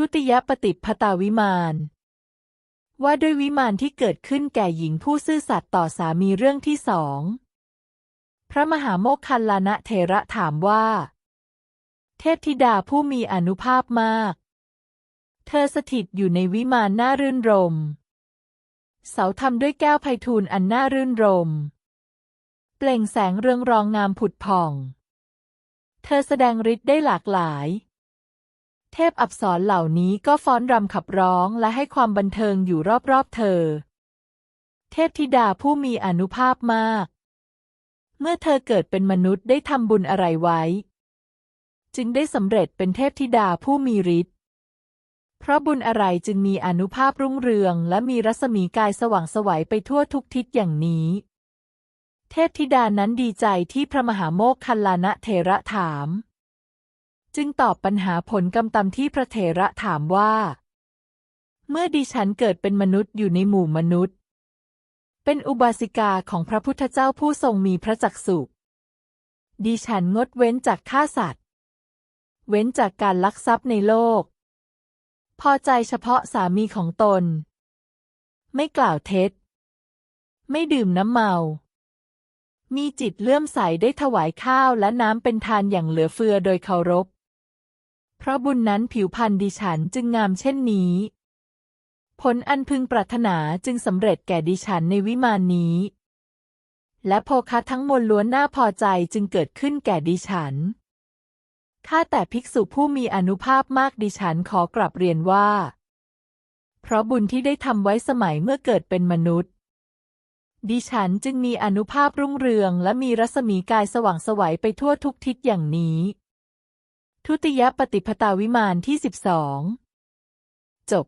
ทุติยปฏิปทาวิมานว่าด้วยวิมานที่เกิดขึ้นแก่หญิงผู้ซื่อสัตย์ต่อสามีเรื่องที่สอง พระมหาโมคคัลลานะเถระถามว่า เทพธิดาผู้มีอนุภาพมาก เธอสถิตอยู่ในวิมานน่ารื่นรม เสาทำด้วยแก้วไพฑูรย์อันน่ารื่นรม เปล่งแสงเรืองรองงามผุดผ่อง เธอแสดงฤทธิ์ได้หลากหลาย ทพอับสรเหล่านี้ก็ฟ้อนรำขับร้องและให้ความบันเทิงอยู่รอบๆเธอ เทพธิดาผู้มีอนุภาพมาก เมื่อเธอเกิดเป็นมนุษย์ได้ทำบุญอะไรไว้ จึงได้สำเร็จเป็นเทพธิดาผู้มีฤทธิ์เพราะบุญอะไรจึงมีอนุภาพรุ่งเรือง และมีรัศมีกายสว่างสวัยไปทั่วทุกทิศอย่างนี้ เทพธิดานั้นดีใจที่พระมหาโมคคัลลานะเถระถาม จึงตอบปัญหาผลกรรมตามที่พระเถระถามว่า เมื่อดิฉันเกิดเป็นมนุษย์อยู่ในหมู่มนุษย์ เป็นอุบาสิกาของพระพุทธเจ้าผู้ทรงมีพระจักสุดิฉันงดเว้นจากฆ่าสัตว์ เว้นจากการลักทรัพย์ในโลก พอใจเฉพาะสามีของตน ไม่กล่าวเท็จ ไม่ดื่มน้ำเมา มีจิตเลื่อมใสได้ถวายข้าวและน้ำเป็นทานอย่างเหลือเฟือโดยเคารพ ราะบุญนั้นผิวพรรณดิฉันจึงงามเช่นนี้ ผลอันพึงปรารถนาจึงสำเร็จแก่ดิฉันในวิมานนี้ และโภคะทั้งมวลล้วนน่าพอใจจึงเกิดขึ้นแก่ดิฉัน ข้าแต่ภิกษุผู้มีอนุภาพมากดิฉันขอกลับเรียนว่า เพราะบุญที่ได้ทำไว้สมัยเมื่อเกิดเป็นมนุษย์ดิฉันจึงมีอนุภาพรุ่งเรืองและมีรัศมีกายสว่างสวัยไปทั่วทุกทิศอย่างนี้ ทุติยปฏิพตาวิมานที่สิบสองจบ